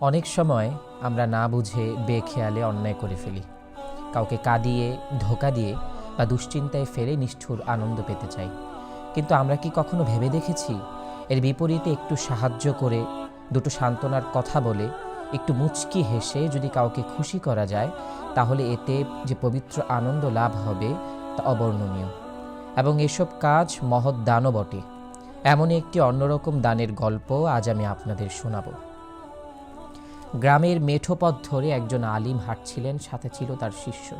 অনেক সময় আমরা না বুঝে বেখেয়ালে অন্যায় করে ফেলি। কাউকে কাঁদিয়ে, ধোকা দিয়ে বা দুশ্চিন্তায় ফেলে নিষ্ঠুর আনন্দ পেতে চাই। কিন্তু আমরা কি কখনো ভেবে দেখেছি? এর বিপরীতে একটু সাহায্য করে, দুটো সান্ত্বনার কথা বলে, একটু মুচকি হেসে যদি কাউকে খুশি করা যায়, তাহলে এতে যে পবিত্র আনন্দ লাভ হবে, তা অবর্ণনীয়। এবং এসব কাজ মহৎ দানও বটে। এমনই একটি অন্যরকম দানের গল্প আজ আমি আপনাদের শোনাবো। গ্রামের মেঠোপথ ধরে একজন আলিম হাঁটছিলেন, সাথে ছিল তার শিষ্য।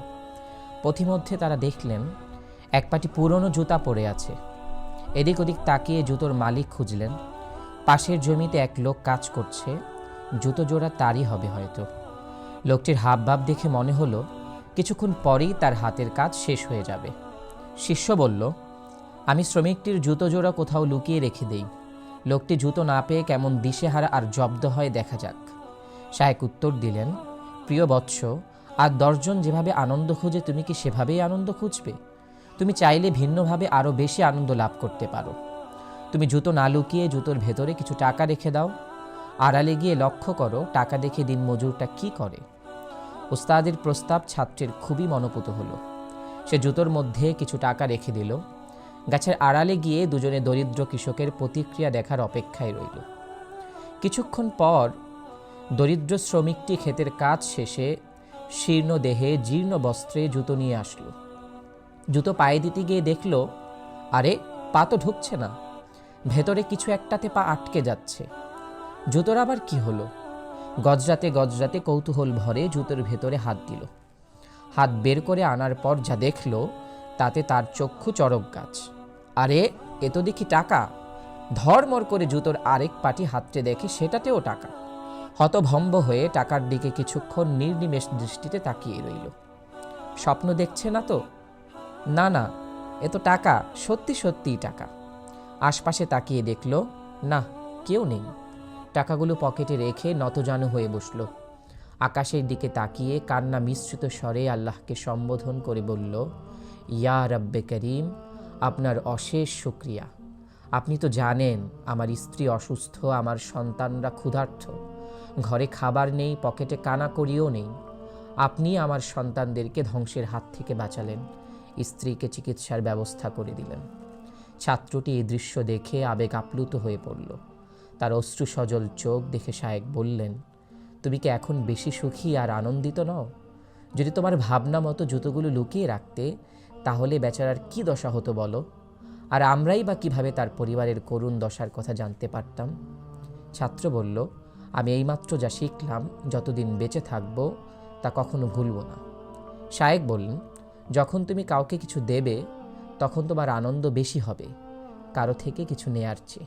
পথিমধ্যে তারা দেখলেন, এক পাটি পুরনো জুতা পড়ে আছে। এদিক ওদিক তাকিয়ে জুতোর মালিক খুঁজলেন। পাশের জমিতে এক লোক কাজ করছে, জুতো জোড়া তারই হবে হয়তো। লোকটির হাবভাব দেখে মনে হলো, কিছুক্ষণ পরেই তার হাতের কাজ শেষ হয়ে যাবে। শিষ্য বলল, আমি শ্রমিকটির জুতো জোড়া কোথাও লুকিয়ে রেখে দেই। লোকটি জুতো না পেয়ে কেমন দিশেহারা আর জব্দ হয় দেখা যাক। শায়েক উত্তর দিলেন, প্রিয় বৎস, আর দশজন যেভাবে আনন্দ খুঁজে, তুমি কি সেভাবেই আনন্দ খুঁজবে? তুমি চাইলে ভিন্নভাবে আরও বেশি আনন্দ লাভ করতে পারো। তুমি জুতো না লুকিয়ে জুতোর ভেতরে কিছু টাকা রেখে দাও। আড়ালে গিয়ে লক্ষ্য করো, টাকা দেখে দিন মজুরটা কি করে? উস্তাদের প্রস্তাব ছাত্রের খুবই মনোপুত হলো। সে জুতোর মধ্যে কিছু টাকা রেখে দিল। গাছের আড়ালে গিয়ে দুজনে দরিদ্র কৃষকের প্রতিক্রিয়া দেখার অপেক্ষায় রইল। কিছুক্ষণ পর দরিদ্র শ্রমিকটি ক্ষেতের কাজ শেষে শীর্ণ দেহে জীর্ণ বস্ত্রে জুতো নিয়ে আসলো। জুতো পায়ে দিতে গিয়ে দেখল, আরে, পা তো ঢুকছে না। ভেতরে কিছু একটাতে পা আটকে যাচ্ছে। জুতোর আবার কি হলো? গজরাতে গজরাতে কৌতূহল ভরে জুতোর ভেতরে হাত দিল। হাত বের করে আনার পর যা দেখল, তাতে তার চক্ষু চরক গাছ। আরে, এ তো দেখি টাকা। ধরমর করে জুতোর আরেক পাটি হাতটে দেখে সেটাতেও টাকা। হতভম্ব হয়ে টাকার দিকে কিছুক্ষণ নির্নিমেষ দৃষ্টিতে তাকিয়ে রইল। স্বপ্ন দেখছে না তো? না না, এ তো টাকা, সত্যি সত্যিই টাকা। আশপাশে তাকিয়ে দেখল, না, কেউ নেই। টাকাগুলো পকেটে রেখে নতজানু হয়ে বসল। আকাশের দিকে তাকিয়ে কান্না মিশ্রিত স্বরে আল্লাহকে সম্বোধন করে বলল, ইয়া রব্বে করিম, আপনার অশেষ শুক্রিয়া। আপনি তো জানেন, আমার স্ত্রী অসুস্থ, আমার সন্তানরা ক্ষুধার্থ। ঘরে খাবার নেই, পকেটে কানা করিও নেই। আপনি আমার সন্তানদেরকে ধ্বংসের হাত থেকে বাঁচালেন, স্ত্রীকে চিকিৎসার ব্যবস্থা করে দিলেন। ছাত্রটি এই দৃশ্য দেখে আবেগ আপ্লুত হয়ে পড়ল। তার অশ্রু সজল চোখ দেখে শায়েক বললেন, তুমি কি এখন বেশি সুখী আর আনন্দিত নও? যদি তোমার ভাবনা মতো জুতোগুলো লুকিয়ে রাখতে, তাহলে বেচারার কি দশা হতো বলো? আর আমরাই বা কীভাবে তার পরিবারের করুণ দশার কথা জানতে পারতাম? ছাত্র বলল আমি এইমাত্র যা শিখলাম, যতদিন বেঁচে থাকব, তা কখনো ভুলব না। শায়েক বললেন, যখন তুমি কাউকে কিছু দেবে, তখন তোমার আনন্দ বেশি হবে। কারও থেকে কিছু নেয়ার চেয়ে।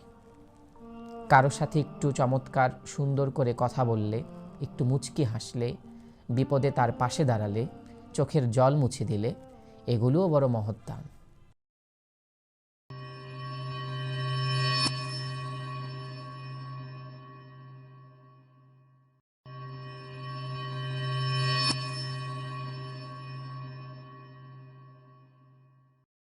কারও সাথে একটু চমৎকার, সুন্দর করে কথা বললে, একটু মুচকি হাসলে, বিপদে তার পাশে দাঁড়ালে, চোখের জল মুছে দিলে, এগুলোও বড় মহৎ